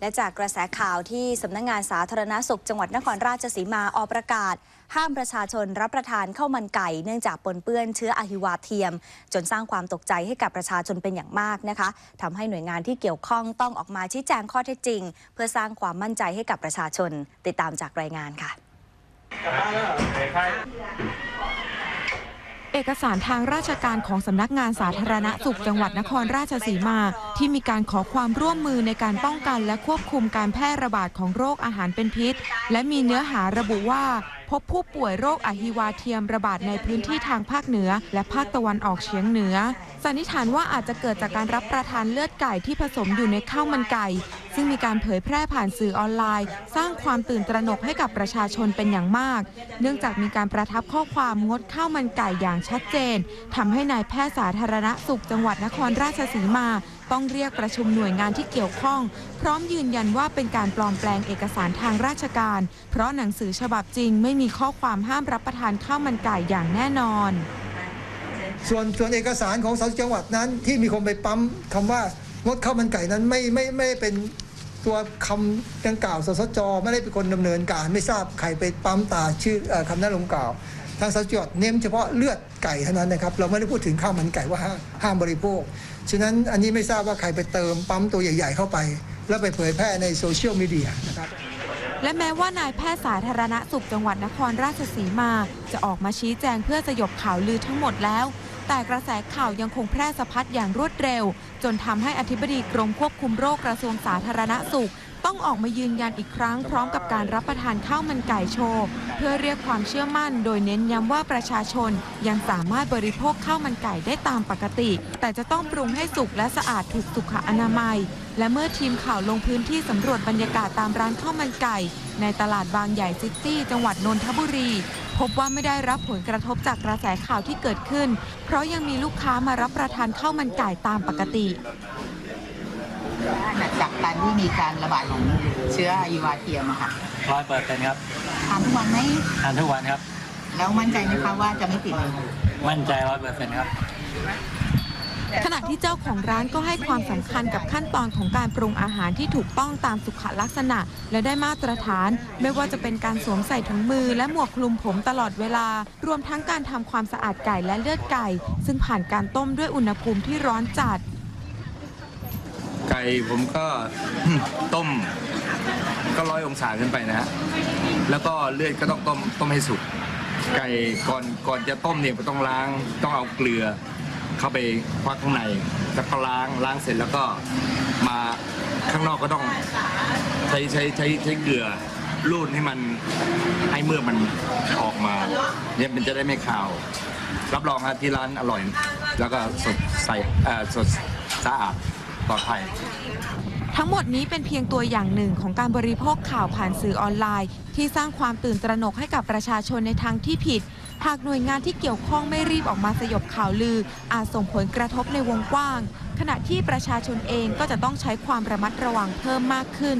และจากกระแสข่าวที่สำนักงงานสาธารณสุขจังหวัดนครราชสีมาออกประกาศ ห้ามประชาชนรับประทานข้าวมันไก่ เนื่องจากปนเปื้อนเชื้ออะฮิวาเทียม จนสร้างความตกใจให้กับประชาชนเป็นอย่างมากนะคะทำให้หน่วยงานที่เกี่ยวข้องต้องออกมาชี้แจงข้อเท็จจริง เพื่อสร้างความมั่นใจให้กับประชาชน ติดตามจากรายงานค่ะ เอกสารทางราชการของสำนักงานสาธารณสุขจังหวัดนครราชสีมา ที่มีการขอความร่วมมือในการป้องกันและควบคุมการแพร่ระบาดของโรคอาหารเป็นพิษ และมีเนื้อหาระบุว่า พบผู้ป่วยโรคอะฮิวาเทียมระบาดในพื้นที่ทางภาคเหนือ และภาคตะวันออกเฉียงเหนือสันนิษฐานว่าอาจจะเกิดจากการรับประทานเลือดไก่ที่ผสมอยู่ในข้าวมันไก่ ซึ่งมีการเผยแพร่ผ่านสื่อออนไลน์ สร้างความตื่นตระหนกให้กับประชาชนเป็นอย่างมาก เนื่องจากมีการประทับข้อความงดข้าวมันไก่อย่างชัดเจนทำให้นายแพทย์สาธารณสุขจังหวัดนครราชสีมา ต้องเรียกประชุมหน่วยงานที่เกี่ยวข้อง พร้อมยืนยันว่าเป็นการปลอมแปลงเอกสารทางราชการ เพราะหนังสือฉบับจริง ไม่มีข้อความห้ามรับประทานข้าวมันไก่อย่างแน่นอน ส่วนส่วนเอกสารของสาจังหวัดนั้นที่มีคนไปปั๊มคำว่า งดข้าวมันไก่นั้นไม่ไม่ไม่ได้เป็นตัวคำดังกล่าวสสจไม่ได้เป็นคนดำเนินการ ไม่ทราบใครไปปั๊มตาชื่ออคำนั้นลงกล่าว ทางสาธารณสุขจังหวัดเน้นเฉพาะเลือดไก่เท่านั้นนะครับ เราไม่ได้พูดถึงข้าวมันไก่ว่าห้าห้ามบริโภค ฉะนั้นอันนี้ไม่ทราบว่าใครไปเติมปั๊มตัวใหญ่ ๆ เข้าไป แล้วไปเผยแพร่ในโซเชียลมีเดียนะครับและแม้ว่านายแพทย์สาธารณสุขจังหวัดนครราชสีมา จะออกมาชี้แจงเพื่อสยบข่าวลือทั้งหมดแล้ว แต่กระแสข่าวยังคงแพร่สะพัดอย่างรวดเร็ว จนทำให้อธิบดีกรมควบคุมโรคกระทรวงสาธารณสุข ต้องออกมายืนยันอีกครั้งพร้อมกับการรับประทานข้าวมันไก่โชว์เพื่อเรียกความเชื่อมั่น โดยเน้นย้ำว่าประชาชนยังสามารถบริโภคข้าวมันไก่ได้ตามปกติ แต่จะต้องปรุงให้สุกและสะอาดถูกสุขอนามัย และเมื่อทีมข่าวลงพื้นที่สำรวจบรรยากาศตามร้านข้าวมันไก่ ในตลาดบางใหญ่ซิตี้จังหวัดนนทบุรี พบว่าไม่ได้รับผลกระทบจากกระแสข่าวที่เกิดขึ้น เพราะยังมีลูกค้ามารับประทานข้าวมันไก่ตามปกติ จากการที่มีการระบาดของเชื้ออีวาเทียมอะค่ะร้อยเปอร์เซ็นต์ครับทานทุกวันไหมทานทุกวันครับ แล้วมั่นใจไหมคะว่าจะไม่ติดเลยมั่นใจร้อยเปอร์เซ็นต์ครับ ขณะที่เจ้าของร้านก็ให้ความสำคัญกับขั้นตอนของการปรุงอาหารที่ถูกต้องตามสุขลักษณะ และได้มาตรฐาน ไม่ว่าจะเป็นการสวมใส่ถุงมือ และหมวกคลุมผมตลอดเวลา รวมทั้งการทำความสะอาดไก่และเลือดไก่ ซึ่งผ่านการต้มด้วยอุณหภูมิที่ร้อนจัด ไก่ผมก็ ต้ม ก็ร้อยองศาขึ้นไปนะฮะแล้วก็เลือดก็ต้องต้มต้มให้สุกไก่ก่อนก่อนจะต้มเนี่ยก็ต้องล้างต้องเอาเกลือ เข้าไปควักข้างในแล้วก็ล้างล้างเสร็จแล้วก็มาข้างนอกก็ต้องใช้ใช้ใช้ใช้เกลือรูดให้มันให้เมื่อกมันออกมาเนี่ยมันจะได้ไม่ขาว รับรองครับที่ร้านอร่อย แล้วก็สดใสเอ่อสดสะอาด ปลอดภัย ทั้งหมดนี้เป็นเพียงตัวอย่างหนึ่งของการบริโภคข่าวผ่านสื่อออนไลน์ ที่สร้างความตื่นตระหนกให้กับประชาชนในทางที่ผิด หากหน่วยงานที่เกี่ยวข้องไม่รีบออกมาสยบข่าวลือ อาจส่งผลกระทบในวงกว้าง ขณะที่ประชาชนเองก็จะต้องใช้ความระมัดระวังเพิ่มมากขึ้น